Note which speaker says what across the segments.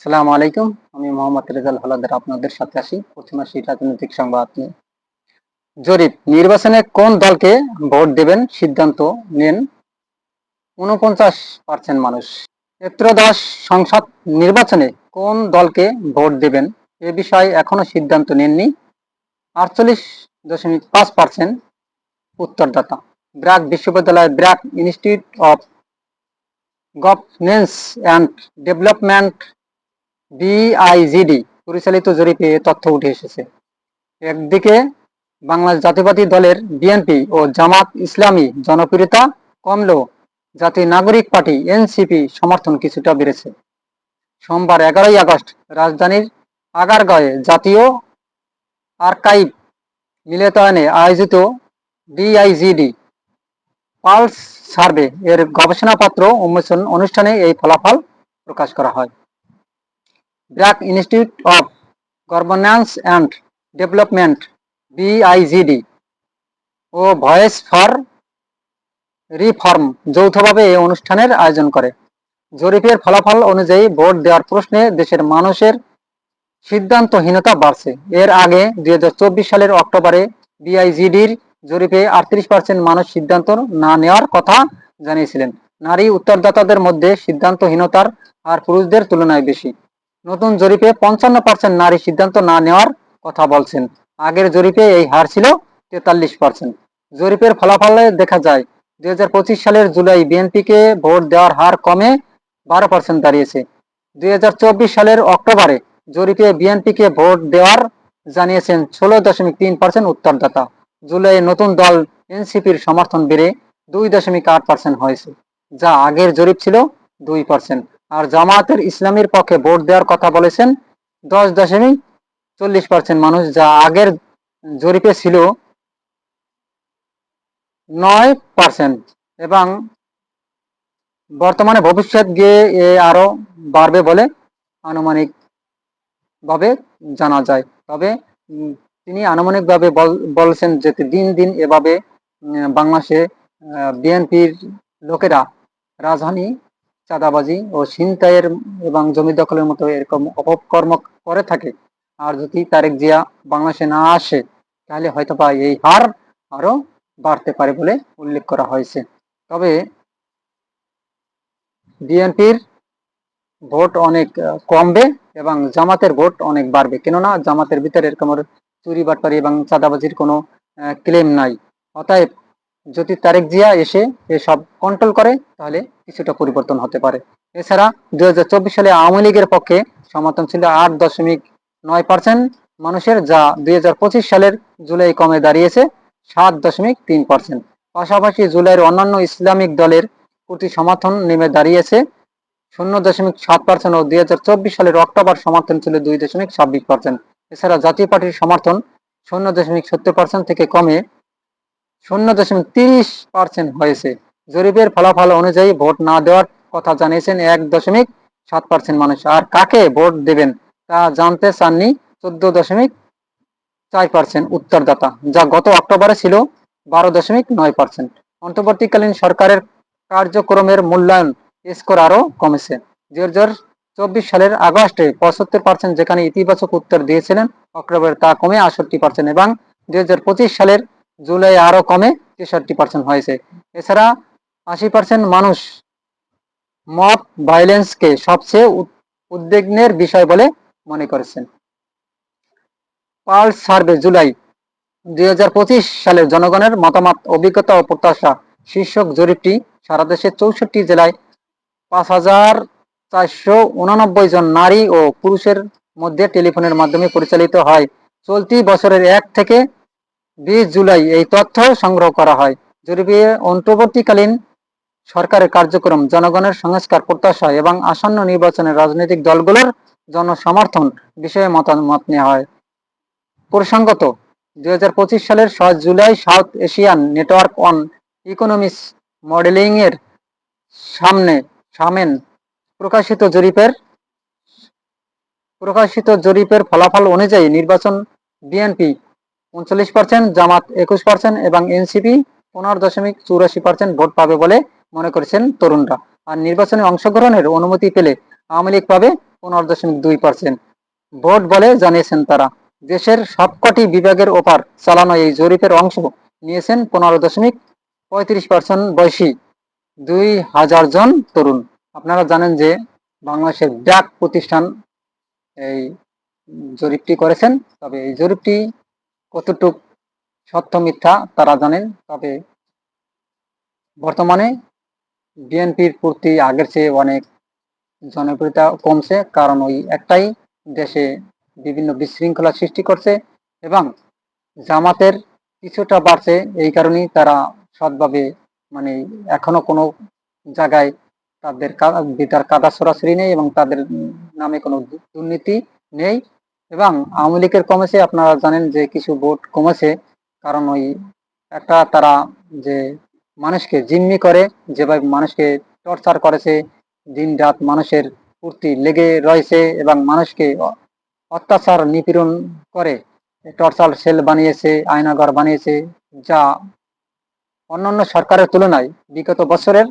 Speaker 1: সালাম আলাইকুম। আমি মোহাম্মদ রেজাল হালাদার, আপনাদের সাথে আসি প্রথমে সেই রাজনৈতিক সংবাদ নিয়ে। জরিপ, নির্বাচনে কোন দলকে ভোট দেবেন? সিদ্ধান্ত নেন উনপঞ্চাশ পার্সেন্ট মানুষ। ত্রয়োদশ সংসদ নির্বাচনে কোন দলকে ভোট দেবেন? এ বিষয়ে এখনও সিদ্ধান্ত নেননি। আটচল্লিশ দশমিক পাঁচ পার্সেন্ট উত্তরদাতা। ব্র্যাক বিশ্ববিদ্যালয় BRAC institute of governance and development BIGD পরিচালিত জরিপে তথ্য উঠে এসেছে। একদিকে, বাংলাদেশ জাতীয়বাদী দলের বিএনপি ও জামাত ইসলামী জনপ্রিয়তা কমলেও জাতীয় নাগরিক পার্টি এনসিপি সমর্থন কিছুটা বেড়েছে। সোমবার এগারোই আগস্ট রাজধানীর আগারগাঁয়ে জাতীয় আর্কাইভ মিলিতায়নে আয়োজিত ডিআইজিডি পালস সার্ভে এর গবেষণাপত্র উন্মোচন অনুষ্ঠানে এই ফলাফল প্রকাশ করা হয়। BRAC institute of governance and development BIGD O voice for reform যৌথভাবে এই অনুষ্ঠানের আয়োজন করে। জরিপের ফলাফল অনুযায়ী ভোট দেওয়ার প্রশ্নে দেশের মানুষের সিদ্ধান্তহীনতা বাড়ছে। এর আগে দুই হাজার চব্বিশ সালের অক্টোবরে বিআইজিডির জরিপে আটত্রিশ পার্সেন্ট মানুষ সিদ্ধান্ত না নেওয়ার কথা জানিয়েছিলেন। নারী উত্তরদাতাদের মধ্যে সিদ্ধান্তহীনতার আর পুরুষদের তুলনায় বেশি। নতুন জরিপে পঞ্চান্ন পার্সেন্ট নারী সিদ্ধান্ত না নেওয়ার কথা বলছেন। আগের জরিপে এই হার ছিল তেতাল্লিশ পার্সেন্ট জরিপের ফলাফলে দেখা যায়, দুই সালের জুলাই বিএনপিকে ভোট দেওয়ার হার কমে বারো পার্সেন্ট দাঁড়িয়েছে। দুই সালের অক্টোবরে জরিপে বিএনপিকে ভোট দেওয়ার জানিয়েছেন ষোলো দশমিক তিন পার্সেন্ট উত্তরদাতা। জুলাই নতুন দল এনসিপির সমর্থন বেড়ে দুই দশমিক আট পার্সেন্ট হয়েছে, যা আগের জরিপ ছিল দুই পার্সেন্ট আর জামায়াতের ইসলামীর পক্ষে ভোট দেওয়ার কথা বলেছেন দশ দশমিক চল্লিশ পার্সেন্ট মানুষ, যা আগের জরিপে ছিল নয় পার্সেন্ট এবং বর্তমানে ভবিষ্যৎ গিয়ে আরও বাড়বে বলে আনুমানিক ভাবে জানা যায়। তবে তিনি আনুমানিকভাবে বল- বলছেন যে দিন দিন এভাবে বাংলাদেশে বিএনপির লোকেরা রাজধানী চাঁদাবাজি ও ছিনতাইয়ের এবং জমি দখলের মতো এরকম অপকর্ম করে থাকে। আর যদি তারেক জিয়া বাংলাদেশে না আসে, তাহলে হয়তো বা এই হার আরও বাড়তে পারে বলে উল্লেখ করা হয়েছে। তবে বিএনপির ভোট অনেক কমবে এবং জামাতের ভোট অনেক বাড়বে। কেননা জামাতের ভিতরে এরকম চুরি বাটপারি এবং চাঁদাবাজির কোনো ক্লেম নাই। অতএব যদি তারেক জিয়া এসে এসব কন্ট্রোল করে, তাহলে কিছুটা পরিবর্তন হতে পারে। এছাড়া দুই সালে আওয়ামী লীগের পক্ষে সমর্থন ছিল আট দশমিক নয় পার্সেন্ট মানুষের, যা দুই সালের জুলাই কমে দাঁড়িয়েছে সাত দশমিক তিন পার্সেন্ট পাশাপাশি জুলাইয়ের অন্যান্য ইসলামিক দলের প্রতি সমর্থন নেমে দাঁড়িয়েছে শূন্য দশমিক সাত পার্সেন্ট ও দুই হাজার চব্বিশ সালের অক্টোবর সমর্থন ছিল দুই দশমিক ছাব্বিশ পার্সেন্ট এছাড়া জাতীয় পার্টির সমর্থন শূন্য দশমিক সত্তর পার্সেন্ট থেকে কমে শূন্য দশমিক তিরিশ পার্সেন্ট হয়েছে। জরিপের ফলাফল অনুযায়ী ভোট না দেওয়ার কথা জানিয়েছেন এক দশমিক সাত পার্সেন্ট মানুষ। আর কাকে ভোট দেবেন তা জানতে চাননি চোদ্দ দশমিক চার পার্সেন্ট উত্তরদাতা, যা গত অক্টোবরে ছিল বারো দশমিক নয় পার্সেন্ট। অন্তর্বর্তীকালীন সরকারের কার্যক্রমের মূল্যায়ন স্কোর আরও কমেছে। দুই হাজার চব্বিশ সালের আগস্টে পঁচাত্তর পার্সেন্ট যেখানে ইতিবাচক উত্তর দিয়েছিলেন অক্টোবরে তা কমে আটষট্টি পার্সেন্ট এবং দুই হাজার পঁচিশ সালের জুলাই আরও কমে তেষট্টি পার্সেন্ট হয়েছে। এছাড়া আশি পার্সেন্ট মানুষ মব ভাইলেন্সকে সবচেয়ে উদ- উদ্বিগ্নের বিষয় বলে মনে করেছেন। পালস সার্ভে জুলাই দুই সালের জনগণের মতামত, অভিজ্ঞতা ও প্রত্যাশা শীর্ষক জরিপটি সারা দেশের চৌষট্টি জেলায় পাঁচ হাজার চারশো উননব্বই জন নারী ও পুরুষের মধ্যে টেলিফোনের মাধ্যমে পরিচালিত হয়। চলতি বছরের এক থেকে বিশ জুলাই এই তথ্য সংগ্রহ করা হয়। জরিপে অন্তর্বর্তীকালীন সরকারের কার্যক্রম, জনগণের সংস্কার, প্রত্যাশা এবং আসন্ন নির্বাচনে রাজনৈতিক দলগুলোর জনসমর্থন বিষয়ে মতামত নেওয়া হয়। প্রসঙ্গত, দুই সালের সাত July South Asian network on economics modelling এর সামনে সামেন প্রকাশিত জরিপের প্রকাশিত জরিপের ফলাফল অনুযায়ী নির্বাচন বিএনপি উনচল্লিশ পার্সেন্ট জামাত একুশ পার্সেন্ট এবং এনসিপি পনেরো দশমিক চুরাশি পার্সেন্ট ভোট পাবে বলে মনে করেছেন তরুণরা। আর নির্বাচনে অংশগ্রহণের অনুমতি পেলে আওয়ামী লীগ পাবে পনেরো দশমিক দুই পার্সেন্ট ভোট বলে জানিয়েছেন তারা। দেশের সবকটি বিভাগের ওপার চালানো এই জরিপের অংশ নিয়েছেন পনেরো দশমিক পঁয়ত্রিশ পার্সেন্ট বয়সী দুই হাজার জন তরুণ। আপনারা জানেন যে বাংলাদেশের ব্যাক প্রতিষ্ঠান এই জরিপটি করেছেন, তবে এই জরিপটি কতটুক সত্য মিথ্যা তারা জানেন তবে বর্তমানে বিএনপির প্রতি আগের চেয়ে অনেক জনপ্রিয়তা কমছে, কারণ ওই একটাই দেশে বিভিন্ন বিশৃঙ্খলা সৃষ্টি করছে এবং জামাতের কিছুটা বাড়ছে, এই কারণেই তারা সৎভাবে মানে এখনও কোনো জায়গায় তাদের বিতার কাদা সরাসরি নেই এবং তাদের নামে কোনো দুর্নীতি নেই। এবং আওয়ামী লীগের কমেছে, আপনারা জানেন যে কিছু ভোট কমেছে। কারণ ওই একটা তারা যে মানুষকে জিম্মি করে, যেভাবে মানুষকে টর্চার করেছে, দিন রাত মানুষের প্রতি লেগে রয়েছে এবং মানুষকে অত্যাচার নিপীড়ন করে। টর্চার সেল বানিয়েছে, আয়নাঘর বানিয়েছে, যা অন্যান্য সরকারের তুলনায় বিগত বছরের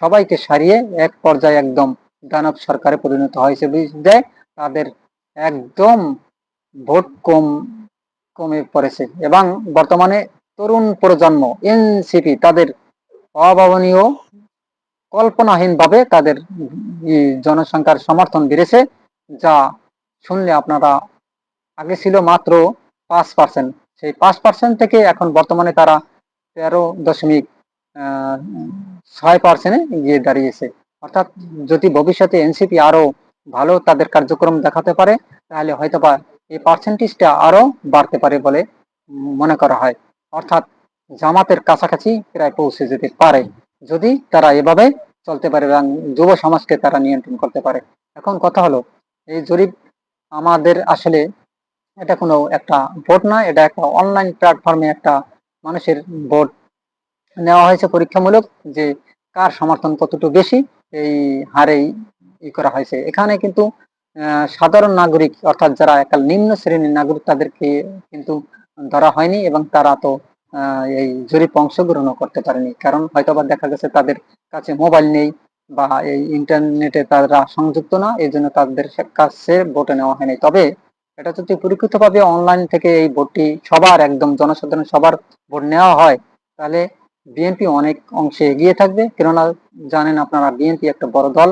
Speaker 1: সবাইকে সারিয়ে এক পর্যায়ে একদম দানব সরকারে পরিণত হয়েছে। বুঝতে তাদের একদম ভোট কম, কমে পড়েছে। এবং বর্তমানে তরুণ প্রজন্ম, এনসিপি, তাদের অভাবনীয়, কল্পনাহীনভাবে তাদের জনসংখ্যার সমর্থন বেড়েছে, যা শুনলে আপনারা আগে ছিল মাত্র পাঁচ পার্সেন্ট সেই পাঁচ পার্সেন্ট থেকে এখন বর্তমানে তারা তেরো দশমিক ছয় পার্সেন্টে গিয়ে দাঁড়িয়েছে। অর্থাৎ যদি ভবিষ্যতে এনসিপি আরও ভালো তাদের কার্যক্রম দেখাতে পারে, তাহলে হয়তোবা এই পার্সেন্টেজটা আরও বাড়তে পারে বলে মনে করা হয়। অর্থাৎ জামাতের কাছাকাছি প্রায় পৌঁছে যেতে পারে, যদি তারা এভাবে চলতে পারে এবং যুব সমাজকে তারা নিয়ন্ত্রণ করতে পারে। এখন কথা হলো, এই জরিপ আমাদের আসলে এটা কোনো একটা ভোট না, এটা একটা অনলাইন প্ল্যাটফর্মে একটা মানুষের ভোট নেওয়া হয়েছে পরীক্ষামূলক যে কার সমর্থন কতটুকু বেশি, এই হারেই ই করা হয়েছে। এখানে কিন্তু সাধারণ নাগরিক, অর্থাৎ যারা একটা নিম্ন শ্রেণির নাগরিক, তাদেরকে কিন্তু ধরা হয়নি এবং তারা তো এই জরিপ অংশগ্রহণও করতে পারেনি। কারণ হয়তোবা দেখা গেছে তাদের কাছে মোবাইল নেই বা এই ইন্টারনেটে তারা সংযুক্ত না, এই জন্য তাদের কাছে ভোটে নেওয়া হয়নি। তবে এটা যদি পরীক্ষিতভাবে অনলাইন থেকে এই ভোটটি সবার, একদম জনসাধারণ সবার ভোট নেওয়া হয়, তাহলে বিএনপি অনেক অংশে এগিয়ে থাকবে। কেননা জানেন আপনারা, বিএনপি একটা বড় দল।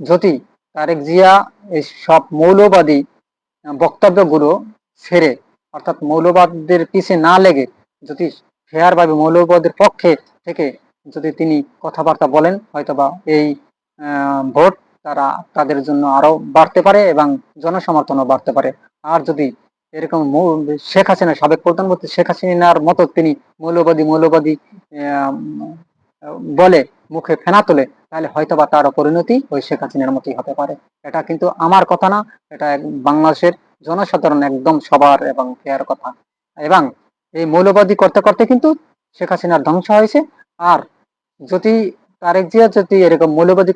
Speaker 1: যদি তারেক জিয়া এই সব মৌলবাদী বক্তব্যগুলো ছেড়ে, অর্থাৎ মৌলবাদদের পিছে না লেগে যদি ফেয়ার ভাবে মৌলবাদের পক্ষে থেকে যদি তিনি কথাবার্তা বলেন, হয়তোবা এই ভোট তারা তাদের জন্য আরও বাড়তে পারে এবং জনসমর্থনও বাড়তে পারে। আর যদি এরকম শেখ হাসিনা, সাবেক প্রধানমন্ত্রী শেখ হাসিনার মতো তিনি মৌলবাদী মৌলবাদী বলে, মুখে ফেনা তোলে, তাহলে হয়তো বা তারও পরিণতি ওই শেখ হাসিনার মতোই হতে পারে। এটা কিন্তু আমার কথা না, এটা বাংলাদেশের জনসাধারণ একদম সবার এবং ফেয়ার কথা। এবং এই মৌলবাদী করতে করতে কিন্তু শেখ হাসিনার ধ্বংস হয়েছে। আর যদি তারেক জিয়া যদি এরকম মৌলবাদী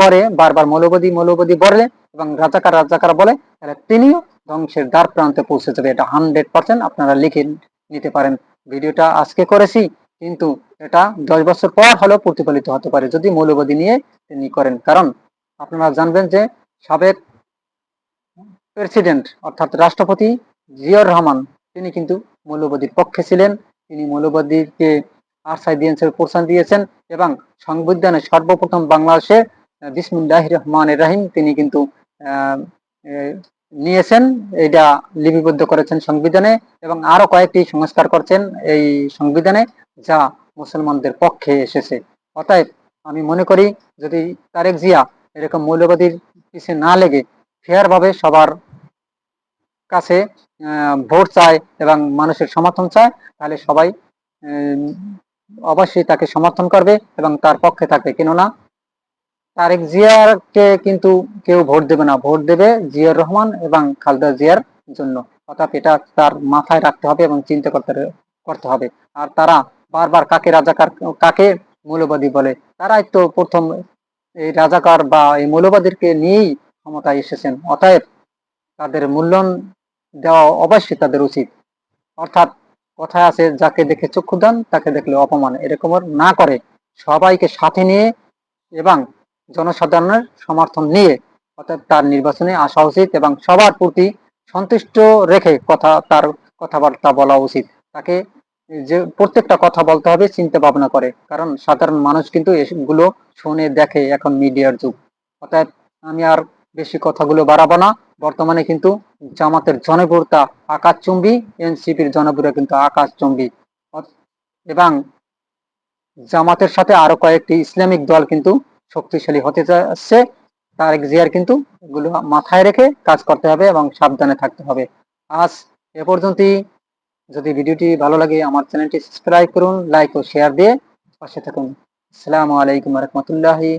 Speaker 1: করে বারবার মৌলবাদী মৌলবাদী বলে এবং রাজাকার রাজাকার বলে, তাহলে তিনিও ধ্বংসের দ্বার প্রান্তে পৌঁছে যাবে। এটা হান্ড্রেড পার্সেন্ট আপনারা লিখে নিতে পারেন। ভিডিওটা আজকে করেছি। কিন্তু এটা দশ বছর পর হলেও প্রতিফলিত হতে পারে যদি মৌলবাদী নিয়ে তিনি করেন। কারণ আপনারা জানবেন যে সাবেক প্রেসিডেন্ট অর্থাৎ রাষ্ট্রপতি জিয়র রহমান, তিনি কিন্তু মৌলবাদীর পক্ষে ছিলেন। তিনি মৌলবাদীকে আশ্রয় দিয়েছেন প্রোৎসাহন দিয়েছেন এবং সংবিধানে সর্বপ্রথম বাংলাদেশে বিসমুল্লাহ রহমান রাহিম তিনি কিন্তু নিয়েছেন, এটা লিপিবদ্ধ করেছেন সংবিধানে এবং আরও কয়েকটি সংস্কার করছেন এই সংবিধানে যা মুসলমানদের পক্ষে এসেছে। অতএব আমি মনে করি, যদি তারেক জিয়া এরকম মৌলবাদীর পিছে না লেগে ফেয়ার ভাবে সবার কাছে ভোট চায় এবং মানুষের সমর্থন চায়, তাহলে সবাই অবশ্যই তাকে সমর্থন করবে এবং তার পক্ষে থাকবে। কেননা তারেক জিয়ারকে কিন্তু কেউ ভোট দেবে না। ভোট দেবে জিয়ার রহমান এবং খালেদা জিয়ার জন্য। অর্থাৎ এটা তার মাথায় রাখতে হবে এবং চিন্তা করতে করতে হবে। আর তারা বারবার কাকে রাজাকার, কাকে মৌলবাদী বলে? তারাই তো প্রথম এই রাজাকার বা এই মৌলবাদীকে নিয়েই ক্ষমতায় এসেছেন। অতএব তাদের মূল্যায়ন দেওয়া অবশ্যই তাদের উচিত। অর্থাৎ কথায় আছে, যাকে দেখে চক্ষু দান, তাকে দেখলে অপমান। এরকম না করে। সবাইকে সাথে নিয়ে এবং জনসাধারণের সমর্থন নিয়ে অর্থাৎ তার নির্বাচনে আসা উচিত এবং সবার প্রতি সন্তুষ্ট রেখে কথা, তার কথাবার্তা বলা উচিত। তাকে যে প্রত্যেকটা কথা বলতে হবে, চিন্তা ভাবনা করে। কারণ সাধারণ মানুষ কিন্তু এগুলো শুনে দেখে এখন মিডিয়ার যুগ। অর্থাৎ আমি আর বেশি কথাগুলো বাড়াবো না। বর্তমানে কিন্তু জামাতের জনপ্রিয়তা আকাশচুম্বী, এনসিপির জনপ্রিয়তা কিন্তু আকাশচুম্বী। অত- এবং জামাতের সাথে আরও কয়েকটি ইসলামিক দল কিন্তু শক্তিশালী হতে যাচ্ছে তারেক জিয়ার কিন্তু এগুলো মাথায় রেখে কাজ করতে হবে এবং সাবধানে থাকতে হবে। আজ এ পর্যন্তই। যদি ভিডিওটি ভালো লাগে আমার চ্যানেলটি সাবস্ক্রাইব করুন লাইক ও শেয়ার দিয়ে পাশে থাকুন। আসসালামু আলাইকুম রহমতুল্লাহি